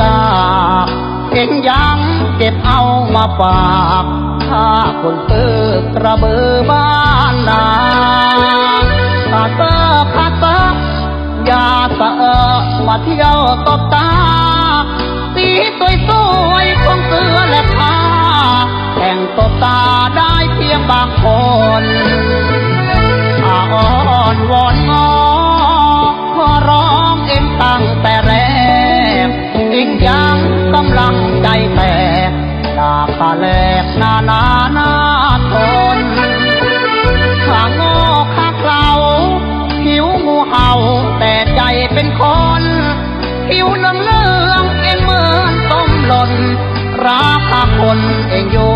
ต่กากเองยังเก็บเอามาฝากถ้าคนซื้อกระเบือบ้านนาขาดเตอขาดเตออย่าสะเออมาเที่ยวตบตา สีสวยสวยๆของเสือและผ้าแต่งตบตาได้เพียงบางคน ตาแหลกนานานาทนข้างงอกข้างเกลาผิวงูเห่าแต่ใจเป็นคนผิวน้ำเลืองเอ็งเหมือนต้มหล่นรัาคนเอ็งอยู่